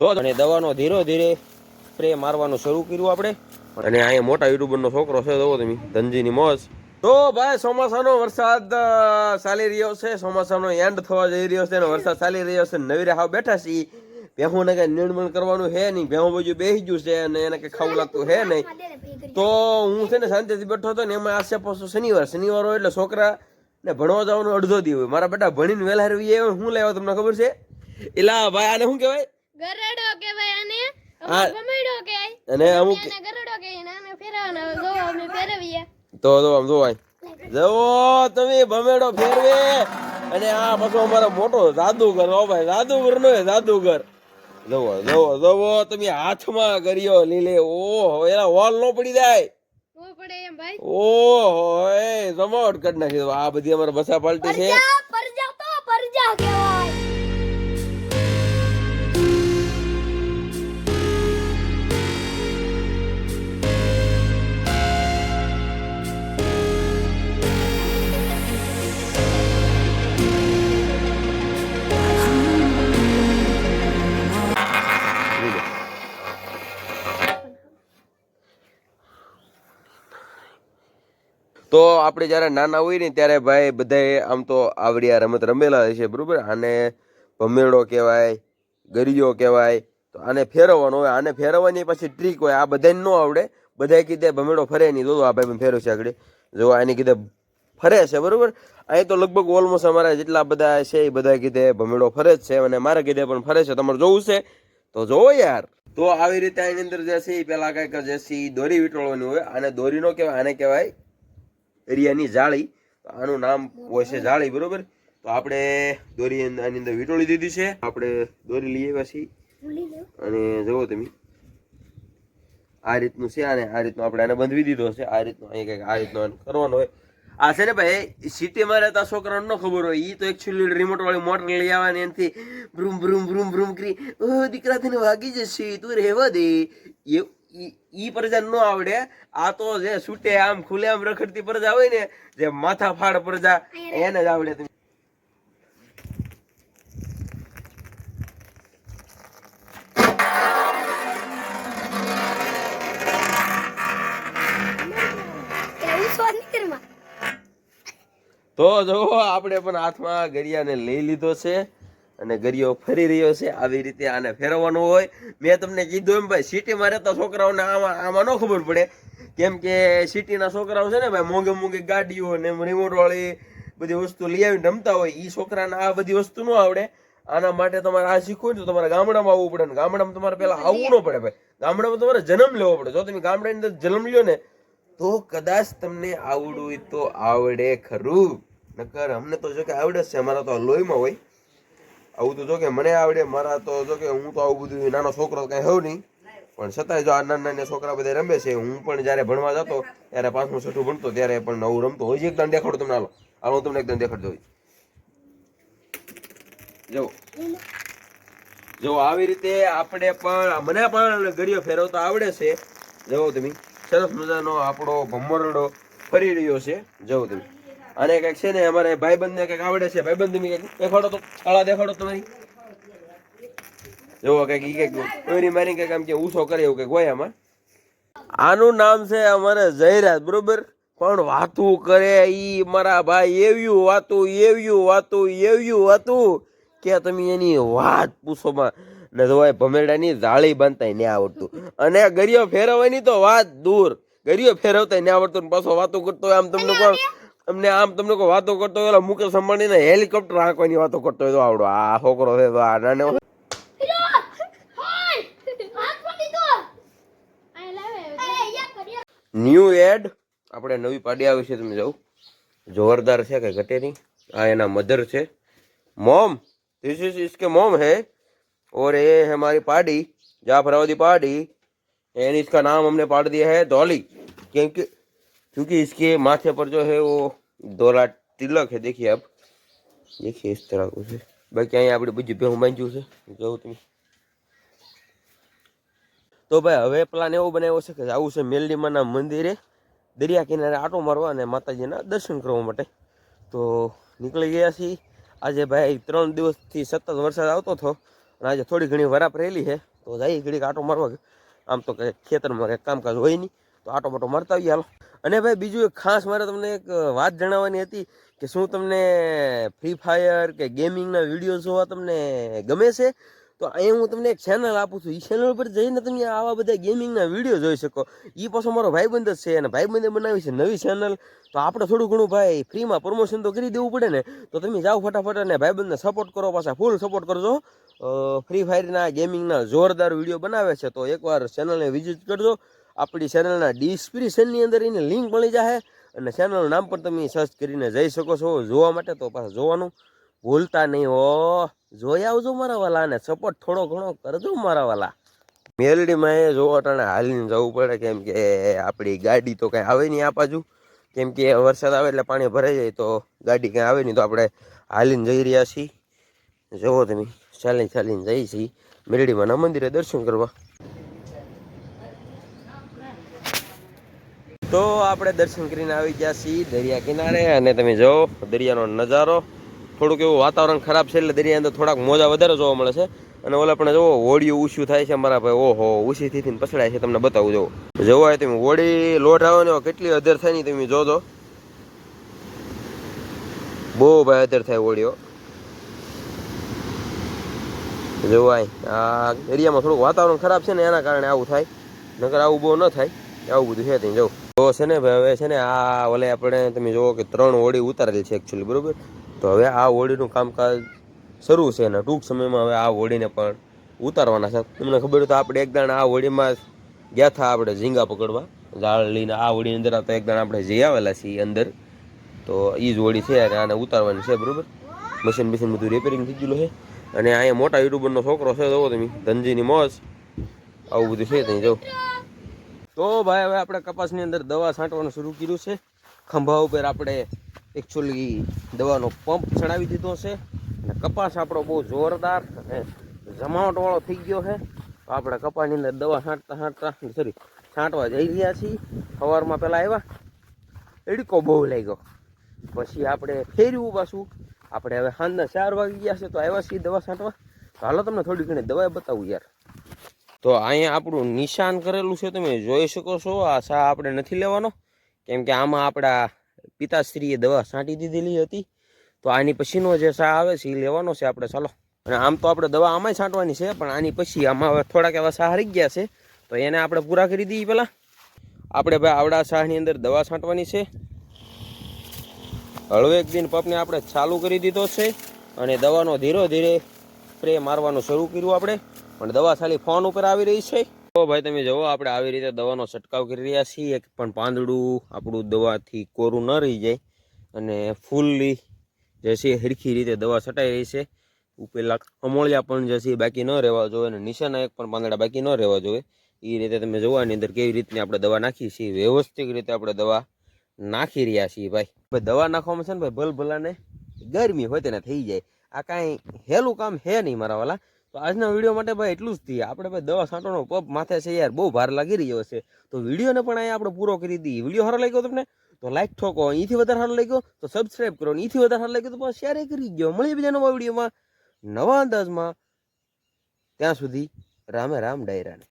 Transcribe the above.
તો અને દવાનો ધીરે ધીરે સ્પ્રે મારવાનું શરૂ કર્યું આપણે. અને અહીંયા મોટા યુટ્યુબરનો છોકરો છે જોવો તમે ધનજીની મોજ. તો ભાઈ ચોમાસાનો વરસાદ ચાલી રહ્યો છે. ચોમાસાનો એન્ડ થવા જઈ રહ્યો છે અને વરસાદ ચાલી રહ્યો છે. નવી હાવ બેઠા છીએ. ભેહુંને કઈ નિર્મણ કરવાનું હે નહીં. ભેહું બાજુ બેસી ગયું છે અને એને કઈ ખાવું લાગતું હે નહીં. તો હું છે ને શાંતિથી બેઠો હતો ને એમાં આસે પાછો શનિવાર. શનિવાર હોય એટલે છોકરા ને ભણવા જવાનું અડધો દી હોય. મારા બેટા ભણીને વહેલા રહીએ હું લેવા તમને ખબર છે? એલા ભાઈ આને શું કહેવાય? ગરડો કહેવાય આને આ- કહેવાય અને અમુક ગરડો કહેવાય ને આને ફેરવવાનો જો અમે ફેરવીએ. તો જો આમ જોવાય જવો તમે ભમેડો ફેરવે. અને આ પાછો અમારો મોટો જાદુગર ભાઈ જાદુગર નો જાદુગર. જવો જવો જવો તમે હાથમાં કર્યો લીલે. ઓહો એના હોલ નો પડી જાય. પડે એમ ભાઈ. ઓહો એ જમાવટ કરી નાખી. આ બધી અમારે બસા પાલટી છે. તો આપણે જ્યારે નાના હોય ને ત્યારે ભાઈ બધાએ આમ તો આવડી આ રમત રમેલા હોય છે બરાબર? આને ભમેડો કહેવાય, ગરીયો કહેવાય, તો આને ફેરવવાનો હોય. આને ફેરવવાની પછી ટ્રીક હોય. આ બધાને ન આવડે. બધાએ કીધે ભમેડો ફરે નહીં. જો આ ભાઈ ફેરવ છે આગળ. જો એને કીધે ફરે છે, બરાબર? અહીં તો લગભગ ઓલમોસ્ટ અમારા જેટલા બધા છે એ બધા કીધે ભમેડો ફરે જ છે અને મારા કીધે પણ ફરે છે. તમારે જોવું છે? તો જોવો યાર. તો આવી રીતે આની અંદર જે છે એ પેલા કંઈક જે છે એ દોરી વીંટળવાની હોય. આને દોરી નો કહેવાય, આને કહેવાય એરિયાની જાળી આનું નામ હોય છે જાળી, બરોબર? તો આપણે દોરી આની અંદર વીંટોળી દીધી છે. આપણે દોરી લઈએ પછી અને જુઓ તમે, આ રીતનું છે અને આ રીતનું આપણે આને બંધવી દીધો છે. આ રીતનું અહીં કંઈક આ રીતનું કરવાનું હોય. આ છે ને ભાઈ સિટીમાં રહેતા છોકરાને ન ખબર હોય. એ તો એકચ્યુઅલી રિમોટ વાળી મોટર લઈ આવવાની એનાથી ભ્રૂમ ભ્રૂમ ભ્રૂમ ભ્રૂમ કરી, ઓ દીકરા, તને વાગી જશે. તું રહેવા દે. એ ઈ- પ્રજા ન આવડે. આ તો જે છૂટે આમ ખુલે આમ રખડતી પ્રજા હોય ને જે માથા ફાડ પ્રજા એને જ આવડે તો જો આપણે પણ હાથમાં ગરિયાને લઈ લીધો છે. અને ગરિયો ફરી રહ્યો છે આવી રીતે આને ફેરવવાનું હોય. મેં તમને કીધું એમ ભાઈ સિટીમાં રહેતા છોકરાઓને આમાં આમાં ન ખબર પડે. કેમ કે સિટીના છોકરાઓ છે ને ભાઈ મોંઘે મોંઘી ગાડીઓ ને રિમોટવાળી બધી વસ્તુ લઈ આવીને રમતા હોય એ છોકરાને આ બધી વસ્તુ ન આવડે. આના માટે તમારે આ શીખવું તો તમારે ગામડામાં આવવું પડે ને ગામડામાં તમારે પહેલાં આવવું ન પડે ભાઈ. ગામડામાં તમારે જન્મ લેવો પડે. જો તમે ગામડાની અંદર જન્મ લ્યો ને તો કદાચ તમને આવડું તો આવડે ખરું. નકર અમને તો જો કે આવડે જ છે અમારા તો લોહીમાં હોય. આવું તો જો કે મને આવડે, મારા તો જો કે હું તો આવું બધું નાનો છોકરો કઈ હોઉં નહીં. પણ છતાંય જો આ નાના નાના છોકરા બધા રમે છે, હું પણ જ્યારે ભણવા જતો, ત્યારે પાંચમું છઠ્ઠું ભણતો, ત્યારે પણ નવું રમતો હોય છે. એકદમ દેખાડું તમને, હાલો. હાલો, હું તમને એકદમ દેખાડતો હોય જો. જો, આવી રીતે આપણે પણ મને પણ ગળિયો ફેરવતા આવડે છે. જવો તમે. સરસ મજાનો આપણો ભમરડો ફરી રહ્યો છે. જવો તમે. અને કંઈક છે ને અમારે ભાઈબંધને કંઈક આવડે છે. ભાઈબંધ તમે કંઈક દેખાડો તો શાળા દેખાડો તમારી જુઓ કંઈક ઈ કંઈક ઓરી મારી કંઈક આમ કે ઊંચો કરે એવું કંઈક હોય આમાં. આનું નામ છે અમારે જયરાજ બરોબર? પણ વાતું કરે ઈ મારા ભાઈ એવ્યું વાતું એવ્યું વાતું એવ્યું વાતું. કે તમે એની વાત પૂછોમાં ને જોવાય ભમેડાની જાળી બાંધતા ને આવડતું. અને ગરિયો ફેરવવાની તો વાત દૂર. ગરિયો ફેરવતા ને આવડતું ને પાછો વાતો કરતો હોય આમ તમને કોઈ તમને આમ તમને કોઈ વાતો કરતો હોય મુકેશ અંબાણીને હેલિકોપ્ટર હાંકવાની વાતો કરતો હોય તો આવડો. આ છોકરો છે તો આ નાનો ન્યૂ એડ આપણે નવી પાડી આવી છે, તમે જાવ જોરદાર છે કે ઘટે નહીં આ એના મધર છે. મોમ ધીસ ઇઝ ઇસકે મોમ હે ઓર એ હે મારી પાડી જાફરાબાદી પાડી એની ઇસકા નામ અમને પાડ દિયા હે ધોલી કેમ કે क्योंकि इसके माथे पर जो है वो डोला तिलक है देखिए आप देखिए इस तरह को છે બાકી અહીંયા આપણે બીજું ભેહું બાંધ્યું છે જોઉં તમે તો ભાઈ હવે પ્લાન એવો બનાવ્યો છે કે આવું છે મેલડીમાના મંદિરે દરિયા કિનારે આટો મારવા અને માતાજીના દર્શન કરવા માટે તો નીકળી ગયા છીએ આજે ભાઈ ત્રણ દિવસથી સતત વરસાદ આવતો હતો અને આજે થોડી ઘણી વરાપ રહેલી છે તો જઈ ઘડીક આટો મારવા આમ તો કંઈ ખેતરમાં કંઈ કામકાજ હોય નહીં તો આટો મોટો મારતા આવીએ હાલો અને ભાઈ, બીજું એક ખાસ મારે તમને એક વાત જણાવવાની હતી કે શું તમને ફ્રી ફાયર કે ગેમિંગના વીડિયો જોવા તમને ગમે છે? તો અહીં હું તમને એક ચેનલ આપું છું. એ ચેનલ પર જઈને તમે આવા બધા ગેમિંગના વીડિયો જોઈ શકો. એ પાછો મારો ભાઈબંધ જ છે અને ભાઈબંધે બનાવી છે નવી ચેનલ તો આપણે થોડું ઘણું ભાઈ ફ્રીમાં પ્રમોશન તો કરી દેવું પડે ને, તો તમે જાઓ ફટાફટ અને ભાઈબંધને સપોર્ટ કરો, પાછા ફૂલ સપોર્ટ કરજો. ફ્રી ફાયરના ગેમિંગના જોરદાર વીડિયો બનાવે છે. તો એકવાર ચેનલને વિઝિટ કરજો. આપણી ચેનલના ડિસ્ક્રિપ્શનની અંદર એની લિંક મળી જાય અને ચેનલનું નામ પણ તમે સર્ચ કરીને જઈ શકો છો. જોવા માટે તો પાછા જોવાનું ભૂલતા નહીં હો. જોઈ આવજો મારા વાલા અને સપોર્ટ થોડો ઘણો કરજો મારા વાલા. મેલડીમાં એ જોવા ટાણે હાલીને જવું પડે કેમ કે આપણી ગાડી તો કાંઈ આવે નહીં આ બાજુ. કેમ કે વરસાદ આવે એટલે પાણી ભરાઈ જાય તો ગાડી કાંઈ આવે નહીં તો આપણે હાલીને જઈ રહ્યા છીએ. જુઓ તમે, ચાલીને ચાલીને જઈએ છીએ. મેલડીમાંના મંદિરે દર્શન કરવા. તો આપણે દર્શન કરીને આવી ગયા છીએ દરિયા કિનારે અને તમે જો દરિયાનો નજારો. થોડુંક એવું વાતાવરણ ખરાબ છે એટલે દરિયા અંદર થોડાક મોજા વધારે જોવા મળે છે. અને ઓલા પણ જુઓ હોળીયું ઊંચું થાય છે મારા ભાઈ. ઓહો, ઊંચી થી પછડાય છે, તમને બતાવું જુઓ. જોવાય તમે હોળી લોટ આવે ને કેટલી અધર થાય ને તમે જોજો. બહુ ભાઈ અધર થાય હોળીઓ જોવાય આ એરિયામાં થોડુંક વાતાવરણ ખરાબ છે ને એના કારણે આવું થાય. નકર આવું બહુ ન થાય. આવું બધું છે ત્યાં જવું તો છે ને ભાઈ હવે છે ને, આ ઓલે આપણે તમે જુઓ કે ત્રણ હોડી ઉતારેલી છે એકચ્યુઅલી બરોબર? તો હવે આ હોડીનું કામકાજ શરૂ છે અને ટૂંક સમયમાં હવે આ હોળીને પણ ઉતારવાના છે. તમને ખબર તો આપણે એક દાણા આ હોડીમાં ગયા હતા આપણે ઝીંગા પકડવા. ઝાડ લઈને આ હોડીની અંદર તો એક દાણા આપણે જઈ આવેલા છીએ અંદર. તો એ જ હોડી છે અને આને ઉતારવાની છે, બરોબર? મશીન બશીન બધું રિપેરિંગ થઈ ગયેલું છે. અને અહીંયા મોટા યુટ્યુબરનો છોકરો છે, જોવો તમે, ધનજીની મોજ. આવું બધું છે ત્યાં જવું તો ભાઈ, હવે આપણે કપાસની અંદર દવા છાંટવાનું શરૂ કર્યું છે. ખંભા ઉપર આપણે એકચ્યુઅલી દવાનો પંપ ચડાવી દીધો છે. અને કપાસ આપણો બહુ જોરદાર અને જમાવટવાળો થઈ ગયો છે. તો આપણે કપાસની અંદર દવા છાંટતા છાંટતા સોરી છાંટવા જઈ રહ્યા છીએ. સવારમાં પહેલાં આવ્યા. એડકો બહુ લાગ્યો. પછી આપણે ફેરવું પાછું. આપણે હવે સાંજના ચાર વાગી ગયા છે, તો આવ્યા છીએ દવા છાંટવા. તો હાલો તમને થોડી ઘણી દવા બતાવું યાર. તો અહીંયા આપણું નિશાન કરેલું છે તમે જોઈ શકો છો. આ શાહ આપણે નથી લેવાનો. કેમ કે આમાં આપણા પિતાશ્રીએ દવા છાંટી દીધેલી હતી. તો આની પછીનો જે શાહ આવે છે એ લેવાનો છે આપણે. ચાલો. અને આમ તો આપણે દવા આમાંય છાંટવાની છે, પણ આની પછી આમાં હવે થોડાક એવા સા હરી ગયા છે. તો એને આપણે પૂરા કરી દઈએ પહેલાં. આપણે ભાઈ આવડા શાહની અંદર દવા છાંટવાની છે. હળવેક દિન પંપને આપણે ચાલુ કરી દીધો છે. અને દવાનો ધીરે ધીરે સ્પ્રે મારવાનું શરૂ કર્યું આપણે. પણ દવા ખાલી ફોન ઉપર આવી રહી છે. તો ભાઈ તમે જુઓ, આપણે આવી રીતે દવાનો છંટકાવ કરી રહ્યા છીએ. પણ પાંદડું આપણું દવાથી કોરું ન રહી જાય અને ફૂલ્લી જે છે, હરખી રીતે દવા છટાઈ રહી છે. ઉપેલા અમોળિયા પણ જે છે બાકી ન રહેવા જોઈએ અને નીચેના એક પણ પાંદડા બાકી ન રહેવા જોઈએ. એ રીતે તમે જોવાની અંદર કેવી રીતની આપણે દવા નાખીએ છીએ વ્યવસ્થિત રીતે આપણે દવા નાખી રહ્યા છીએ ભાઈ. ભાઈ, દવા નાખવામાં છે ને ભાઈ ભલ ભલાને ગરમી હોય તેને થઈ જાય. આ કાંઈ હેલું કામ હે નહીં મારા વાલા. તો આજના વીડિયો માટે ભાઈ એટલું જ થઈએ આપણે ભાઈ દવા છાંટવાનો પપ માથે છે યાર, બહુ ભાર લાગી રહ્યો છે. તો વિડીયોને પણ અહીંયા આપણે પૂરો કરી દઈએ. વીડિયો સારો લાગ્યો તમને તો લાઈક ઠોકો, અહીંથી વધારે સારો લાગ્યો તો સબસ્ક્રાઈબ કરો અહીંથી વધારે સારો લાગ્યો તો શેર કરી ગયો મળીએ બીજા નવા વિડીયોમાં. નવા અંદાજમાં ત્યાં સુધી રામે રામ ડાયરાને.